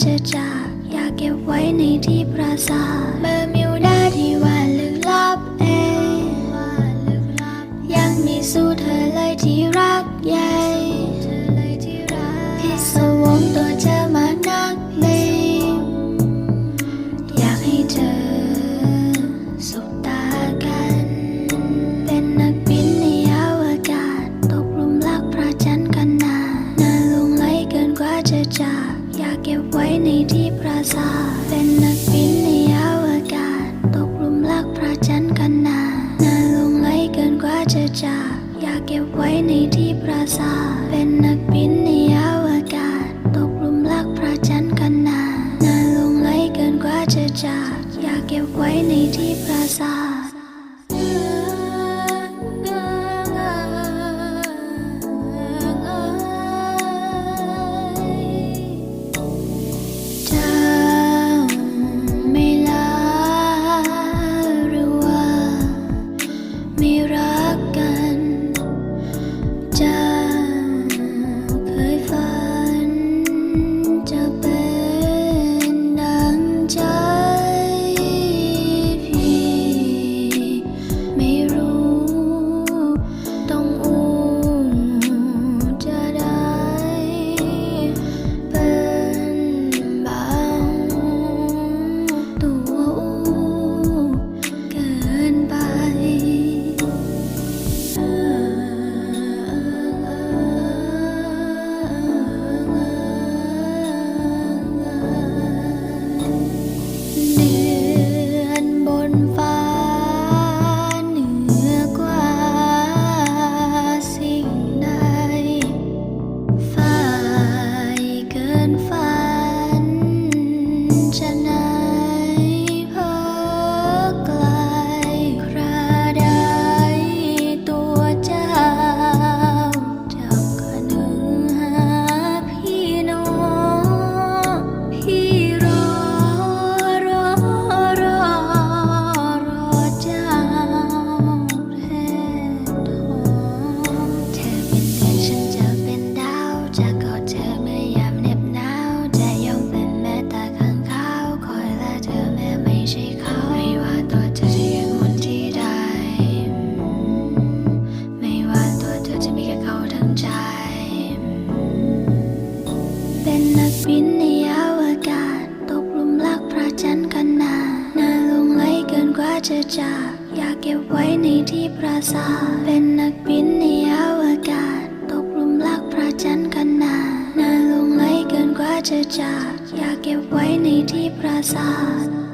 เจอจากอยากเก็บไว้ในที่ประสาทเบอร์มิวดาที่ว่าลึกลับเองยังมีสู้เธอเลยที่รักใหญ่พิศวงตัวเธอมานักเลงอยากให้เธอสบตากัน เป็นนักบินในอวกาศ ตกลุมรักพระจันทร์กันนานนานลงไหลเกินกว่าจะจาก อยากเก็บไว้ในที่ปราสาทเป็นนักบินในยาวอากาศ ตกหลุมรักพระจันทร์กันนานนานลงไหลเกินกว่าจะจากอยากเก็บไว้ในที่ปราสาทเป็นนักบินในยาวอากาศ ตกหลุมรักพระจันทร์กันนานนานลงไหลเกินกว่าจะจากอยากเก็บไว้ในที่ปราสาท จะจากอยากเก็บไว้ในที่ปราสาทเป็นนักบินในอวกาศ ตกหลุมรักพระจันทร์กันนาดนานลงไหลเกินกว่าจะจากอยากเก็บไว้ในที่ปราสาท